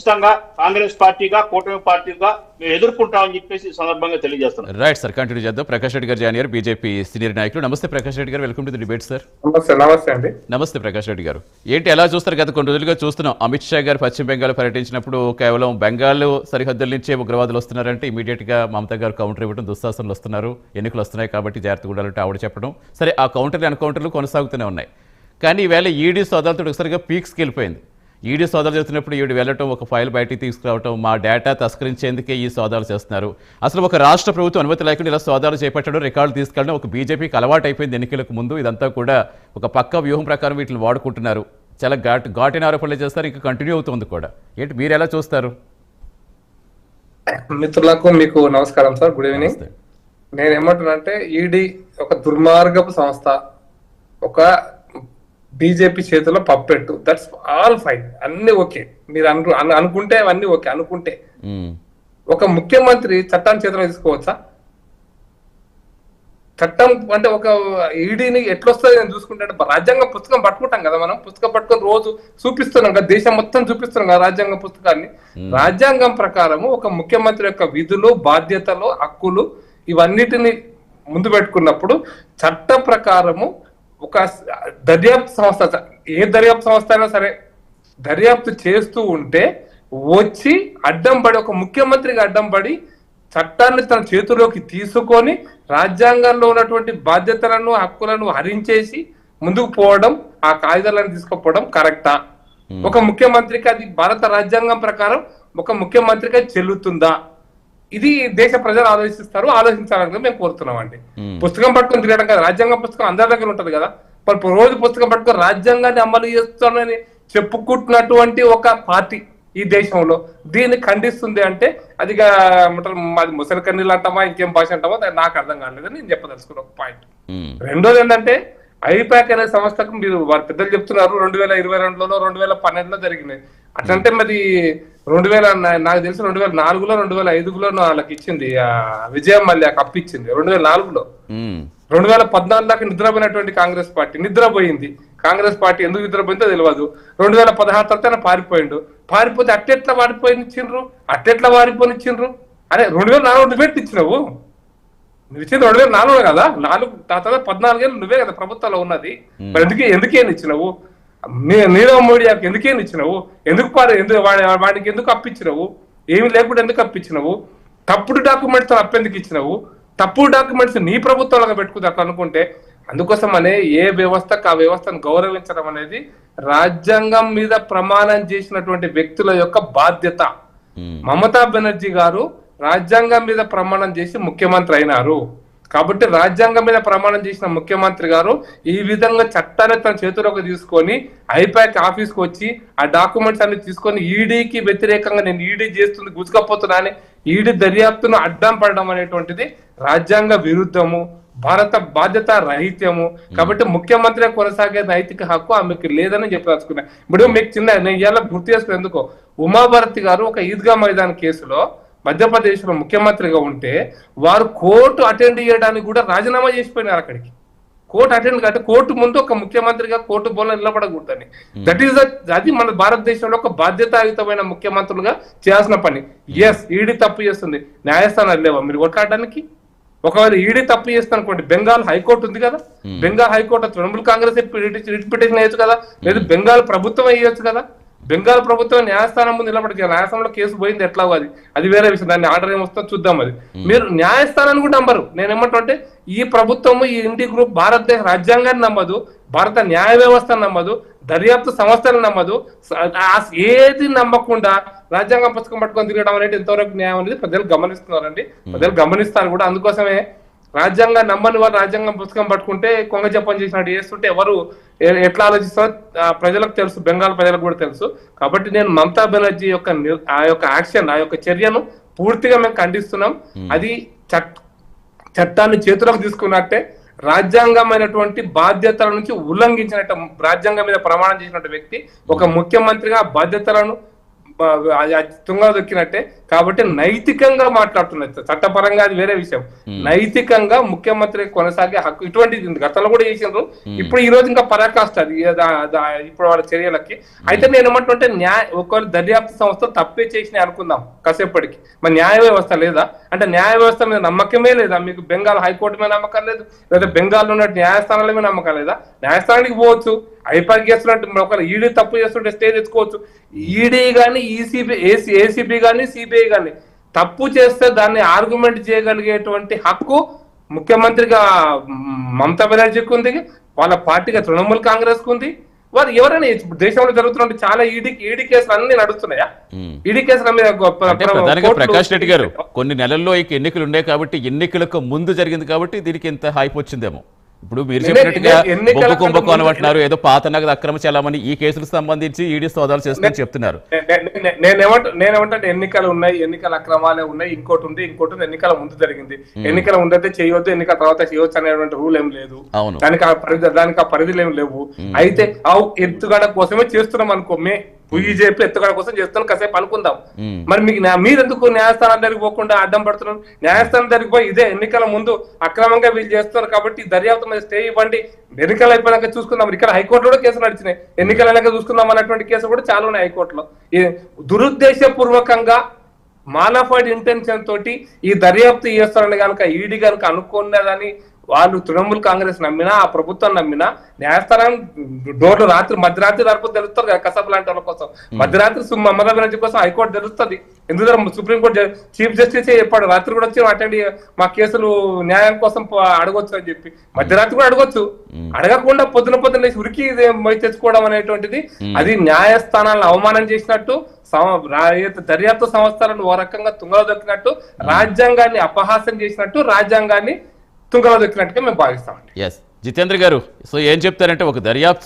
ఖచ్చితంగా కాంగ్రెస్ పార్టీగా కూటమి పార్టీగా మేము ఎదుర్కొంటామని చెప్పేసి సందర్భంగా తెలియజేస్తున్నాం. రైట్ సార్ కంటిన్యూ చేద్దాం. ప్రకాష్ రెడ్డి గారు జాయిన్ అయ్యారు. బీజేపీ సీనియర్ నాయకులు. నమస్తే Prakash Reddy garu. Welcome to the debate sir నమస్తే నమస్తే అండి. నమస్తే ప్రకాష్ రెడ్డి గారు. ఏంటి ఎలా చూస్తారు? గత కొన్ని రోజులుగా చూస్తున్నాం. అమిత్ షా గారు పశ్చిమ బెంగాల్ పర్యటించినప్పుడు కేవలం బెంగాల్ సరిహద్దుల నుంచే ఉగ్రవాదులు వస్తున్నారంటే ఇమీడియట్గా మమతా గారు కౌంటర్ ఇవ్వడం దుస్సాసనలు వస్తున్నారు. ఎన్నికలు వస్తున్నాయి కాబట్టి జాగ్రత్తగా ఉండాలంటే ఆవిడ చెప్పడం. సరే ఆ కౌంటర్లు ఎన్కౌంటర్లు కొనసాగుతూనే ఉన్నాయి. కానీ ఈవేళ ఈడీ సోదాలతో ఒకసారిగా పీక్స్కి వెళ్ళిపోయింది ఈడీ సోదాలు చేస్తున్నప్పుడు ఈవిడ వెళ్ళటం ఒక ఫైల్ బయటికి తీసుకురావటం మా డేటా తస్కరించేందుకే ఈ సోదాలు చేస్తున్నారు. అసలు ఒక రాష్ట్ర ప్రభుత్వం అనుమతి లేకుండా ఇలా సోదాలు చేపట్టడం రికార్డు తీసుకెళ్ళడం ఒక బీజేపీకి అలవాటు అయిపోయింది ఎన్నికలకు ముందు. ఇదంతా కూడా ఒక పక్క వ్యూహం ప్రకారం వీటిని వాడుకుంటున్నారు. చాలా ఘాట్ ఘాటిన ఆరోపణలు చేస్తారు ఇంకా కంటిన్యూ అవుతుంది కూడా. ఏంటి మీరు ఎలా చూస్తారు? మిత్రులకు మీకు నమస్కారం సార్ గుడ్ ఈవినింగ్. నమస్తే. నేను ఏమంటున్నానంటే ఈడీ ఒక దుర్మార్గపు సంస్థ. ఒక బీజేపీ చేతిలో పప్పెట్టు. దట్స్ ఆల్ ఫైన్ అన్ని ఓకే. మీరు అను అను- అనుకుంటే అవన్నీ ఓకే. అనుకుంటే. ఒక ముఖ్యమంత్రి చట్టాన్ని చేతిలో తీసుకోవచ్చా? చట్టం అంటే ఒక ఈడీని ఎట్లొస్తుంది నేను చూసుకుంటే రాజ్యాంగ పుస్తకం పట్టుకుంటాం కదా మనం. పుస్తకం పట్టుకొని రోజు చూపిస్తున్నాం కదా. దేశం మొత్తం చూపిస్తున్నాం కదా రాజ్యాంగ పుస్తకాన్ని. రాజ్యాంగం ప్రకారము ఒక ముఖ్యమంత్రి యొక్క విధులు బాధ్యతలు హక్కులు ఇవన్నిటిని ముందు పెట్టుకున్నప్పుడు చట్ట ప్రకారము ఒక దర్యాప్తు సంస్థ ఏ దర్యాప్తు సంస్థ అయినా సరే దర్యాప్తు చేస్తూ ఉంటే వచ్చి అడ్డం పడి ఒక ముఖ్యమంత్రికి అడ్డం పడి చట్టాన్ని తన చేతిలోకి తీసుకొని రాజ్యాంగంలో ఉన్నటువంటి బాధ్యతలను హక్కులను హరించేసి ముందుకు పోవడం ఆ కాగితాలను తీసుకుపోవడం కరెక్టా? ఒక ముఖ్యమంత్రికి అది భారత రాజ్యాంగం ప్రకారం ఒక ముఖ్యమంత్రికి అది చెల్లుతుందా? ఇది దేశ ప్రజలు ఆలోచిస్తారు ఆలోచించాలని మేము కోరుతున్నాం అండి. పుస్తకం పట్టుకొని తిరగడం కదా రాజ్యాంగం పుస్తకం అందరి దగ్గర ఉంటది కదా. మరి రోజు పుస్తకం పట్టుకొని రాజ్యాంగాన్ని అమలు చేస్తానని చెప్పుకుంటున్నటువంటి ఒక పార్టీ ఈ దేశంలో. దీన్ని ఖండిస్తుంది అంటే అది మాది ముసలి కన్నీళ్ళు అంటామా ఇంకేం భాష అంటామా అది నాకు అర్థం కాలేదు నేను చెప్పదలుచుకున్న ఒక పాయింట్. రెండోది ఏంటంటే ఐపాక్ అనే సంస్థకు మీరు వారి పెద్దలు చెప్తున్నారు రెండు వేల ఇరవై రెండులో రెండు వేల పన్నెండులో జరిగినాయి అట్లంటే మరి రెండు వేల నాకు తెలిసి రెండు వేల నాలుగులో రెండు వేల ఐదుగులో వాళ్ళకి ఇచ్చింది ఆ విజయం మళ్ళీ కప్పు ఇచ్చింది. రెండు వేల నాలుగులో. రెండు వేల పద్నాలుగు దాకా నిద్రపోయినటువంటి కాంగ్రెస్ పార్టీ నిద్రపోయింది. కాంగ్రెస్ పార్టీ ఎందుకు నిద్రపోయిందో తెలియదు రెండు వేల పదహారు తర్వాత పారిపోయిండు. పారిపోతే అట్టెట్లా పారిపోయినిచ్చిండ్రు అట్టెట్లా పారిపోనిచ్చిండ్రు అరే రెండు వేల నాలుగు నువ్వే ఇచ్చినావు నువ్వు ఇచ్చింది రెండు వేల నాలుగు కదా. నాలుగు ఆ తర్వాత పద్నాలుగేళ్ళు నువ్వే కదా ప్రభుత్వంలో ఉన్నది. మరి ఎందుకే ఎందుకేం ఇచ్చినావు? నీరవ్ మోడీకి ఎందుకేం ఇచ్చినావు? ఎందుకు పారి ఎందుకు వాడి వాడికి ఎందుకు అప్పించినావు? ఏమి లేకుండా ఎందుకు అప్పించినావు? తప్పుడు డాక్యుమెంట్స్ అప్పెందుకు ఇచ్చినావు? తప్పుడు డాక్యుమెంట్స్ నీ ప్రభుత్వంలో పెట్టుకుంది అట్లా అనుకుంటే అందుకోసమనే ఏ వ్యవస్థకు ఆ వ్యవస్థను గౌరవించడం అనేది రాజ్యాంగం మీద ప్రమాణం చేసినటువంటి వ్యక్తుల యొక్క బాధ్యత. మ్మ్. మమతా బెనర్జీ గారు రాజ్యాంగం మీద ప్రమాణం చేసి ముఖ్యమంత్రి అయినారు. కాబట్టి రాజ్యాంగం మీద ప్రమాణం చేసిన ముఖ్యమంత్రి గారు ఈ విధంగా చట్టాన్ని తన చేతిలోకి తీసుకొని ఐపాక్ ఆఫీస్కి వచ్చి ఆ డాక్యుమెంట్స్ అన్ని తీసుకొని ఈడీకి వ్యతిరేకంగా నేను ఈడీ చేస్తుంది గుచ్చుకపోతున్నా అని ఈడీ దర్యాప్తును అడ్డం పడడం అనేటువంటిది రాజ్యాంగ విరుద్ధము భారత బాధ్యత రహిత్యము. కాబట్టి ముఖ్యమంత్రి కొనసాగే నైతిక హక్కు ఆమెకు లేదని చెప్పదలుచుకున్నా. ఇప్పుడు మీకు చిన్న నేను ఇవాళ గుర్తు చేసుకుని ఎందుకో? ఉమాభారతి గారు ఒక ఈద్గా మైదాన్ కేసులో మధ్యప్రదేశ్లో ముఖ్యమంత్రిగా ఉంటే వారు కోర్టు అటెండ్ చేయడానికి కూడా రాజీనామా చేసిపోయినారు అక్కడికి. కోర్టు అటెండ్ అంటే కోర్టు ముందు ఒక ముఖ్యమంత్రిగా కోర్టు బోల నిలబడకూడదని. దట్ ఈస్ అది మన భారతదేశంలో ఒక బాధ్యతాయుతమైన ముఖ్యమంత్రులుగా చేయాల్సిన పని. ఎస్ ఈడీ తప్పు చేస్తుంది. న్యాయస్థానాలు లేవా? మీరు కొట్లాడడానికి ఒకవేళ ఈడీ తప్పు చేస్తే అనుకోండి బెంగాల్ హైకోర్టు ఉంది కదా? Bengal high court Trinamool Congress writ petition వేయచ్చు కదా? లేదు బెంగాల్ ప్రభుత్వం వేయచ్చు కదా? బెంగాల్ ప్రభుత్వం న్యాయస్థానం ముందు నిలబడి న్యాయస్థానంలో కేసు పోయింది ఎట్లా అది. అది వేరే విషయం. దాన్ని ఆర్డర్ ఏమొస్తుందో చూద్దాం అది. మీరు న్యాయస్థానాన్ని కూడా నమ్మరు. నేను ఏమంటే ఈ ప్రభుత్వము ఈ ఇండి గ్రూప్ భారతదేశ రాజ్యాంగాన్ని నమ్మదు భారత న్యాయ వ్యవస్థ నమ్మదు దర్యాప్తు సంస్థలు నమ్మదు. ఏది నమ్మకుండా రాజ్యాంగ పుస్తకం పట్టుకొని తిరగడం అనేది ఎంతవరకు న్యాయం అనేది ప్రజలు గమనిస్తున్నారండి. ప్రజలు గమనిస్తారు కూడా. అందుకోసమే రాజ్యాంగం నమ్మని వారు రాజ్యాంగం పుస్తకం పట్టుకుంటే కొంగ జపం చేసినట్టు చేస్తుంటే ఎవరు ఎట్లా ఆలోచిస్తారో ప్రజలకు తెలుసు బెంగాల్ ప్రజలకు కూడా తెలుసు. కాబట్టి నేను మమతా బెనర్జీ యొక్క ఆ యొక్క యాక్షన్ ఆ యొక్క చర్యను పూర్తిగా మేము ఖండిస్తున్నాం. అది చట్ చట్టాన్ని చేతిలోకి తీసుకున్నట్టే రాజ్యాంగమైనటువంటి బాధ్యతల నుంచి ఉల్లంఘించినట్టు రాజ్యాంగం మీద ప్రమాణం చేసినట్టు వ్యక్తి ఒక ముఖ్యమంత్రిగా బాధ్యతలను తుంగ దొక్కినట్టే. కాబట్టి నైతికంగా మాట్లాడుతున్నారు చట్టపరంగా అది వేరే విషయం. నైతికంగా ముఖ్యమంత్రి కొనసాగే హక్కు ఇటువంటిది. గతంలో కూడా చేసిండ్రు. ఇప్పుడు ఈ రోజు ఇంకా పరాకాష్ట అది. ఇప్పుడు వాళ్ళ చర్యలకి. అయితే నేను ఏమంటుంటే న్యాయ ఒకవేళ దర్యాప్తు సంస్థ తప్పే చేసిన అనుకుందాం కాసేపటికి. మరి న్యాయ వ్యవస్థ లేదా? అంటే న్యాయ వ్యవస్థ మీద నమ్మకమే లేదా? మీకు బెంగాల్ హైకోర్టు మీద నమ్మకం లేదు? లేదా బెంగాల్ ఉన్న న్యాయస్థానాల మీద నమ్మకం లేదా? న్యాయస్థానానికి పోవచ్చు. ఐపీఎల్ చేస్తున్నట్టు ఒకవేళ ఈడీ తప్పు చేస్తుంటే స్టే తెచ్చుకోవచ్చు. ఈడీ కానీ ఈసీబీ ఏసీ ఏసీబీ కానీ సిబిఐ కానీ తప్పు చేస్తే దాన్ని ఆర్గ్యుమెంట్ చేయగలిగేటువంటి హక్కు ముఖ్యమంత్రిగా మమతా బెనర్జీకి ఉంది వాళ్ళ పార్టీగా తృణమూల్ కాంగ్రెస్కు ఉంది. వారు ఎవరైనా దేశంలో జరుగుతున్న చాలా ఈడీ ఈడీ కేసులు అన్ని నడుస్తున్నాయా. ఈడీ కేసుల మీద ప్రధానంగా ప్రకాష్ రెడ్డి గారు కొన్ని నెలల్లో ఎన్నికలు ఉన్నాయి కాబట్టి ఎన్నికలకు ముందు జరిగింది కాబట్టి దీనికి ఇంత హైప్ వచ్చిందేమో. ఇప్పుడు మీరు చెప్పినట్టుగా ఎన్నికల బొగ్గు కుంభకోణం అంటున్నారు. ఏదో పాత నగదు అక్రమ చలామణి ఈ కేసులకు సంబంధించి ఈడీ సోదాలు చేస్తుందని చెప్తున్నారు. నేనేమంట ఎన్నికలు ఉన్నాయి ఎన్నికల అక్రమాలే ఉన్నాయి ఇంకోటి ఉంది ఇంకోటి ఉంది ఎన్నికల ముందు జరిగింది. ఎన్నికల ముందైతే చేయొద్దు ఎన్నికల తర్వాత చేయొచ్చు అనేటువంటి రూల్ ఏం లేదు. దానికి ఆ పరిధి దానికి ఆ పరిధిలు ఏం లేవు అయితే ఆ ఎత్తుగడ కోసమే చేస్తున్నాం అనుకో మే బీజేపీ ఎత్తుగడ కోసం చేస్తున్నాం కాసేపు అనుకుందాం. మరి మీకు మీరెందుకు న్యాయస్థానం దగ్గరికి పోకుండా అడ్డం పడుతున్నారు? న్యాయస్థానం దగ్గరికి పోయి ఇదే ఎన్నికల ముందు అక్రమంగా వీళ్ళు చేస్తున్నారు కాబట్టి దర్యాప్తు మీద స్టే ఇవ్వండి. ఎన్నికలు అయిపోయాక చూసుకుందాం. ఇక్కడ హైకోర్టులో కూడా కేసులు నడిచినాయి. ఎన్నికలు అయినాక చూసుకుందాం అన్నటువంటి కేసులు కూడా చాలా ఉన్నాయి హైకోర్టులో. దురుద్దేశపూర్వకంగా మానఫైడ్ ఇంటెన్షన్ తోటి ఈ దర్యాప్తు చేస్తారని కనుక ఈడీ కనుక అనుకున్నదని వాళ్ళు తృణమూల్ కాంగ్రెస్ నమ్మినా ఆ ప్రభుత్వం నమ్మినా న్యాయస్థానం డోర్లు రాత్రి మధ్యరాత్రి తరపు తెలుస్తారు కదా కసబ్ లాంటి వాళ్ళ కోసం. మధ్యరాత్రి మమతా బెనర్జీ కోసం హైకోర్టు తెలుస్తుంది ఎందుకంటే సుప్రీంకోర్టు చీఫ్ జస్టిస్ చెప్పాడు. రాత్రి కూడా వచ్చి అటెండ్ మా కేసులు న్యాయం కోసం అడగొచ్చు అని చెప్పి. మధ్యరాత్రి కూడా అడగొచ్చు. అడగకుండా పొద్దున పొద్దున ఉరికి పోయి తెచ్చుకోవడం అనేటువంటిది అది న్యాయస్థానాలను అవమానం చేసినట్టు దర్యాప్తు సంస్థలను ఓ రకంగా తుంగలో దొక్కినట్టు రాజ్యాంగాన్ని అపహాస్యం చేసినట్టు రాజ్యాంగాన్ని తుంగలో దొక్కినట్టుగా మేము భావిస్తామండి. ఎస్ జితేంద్ర గారు సో ఏం చెప్తారంటే ఒక దర్యాప్తు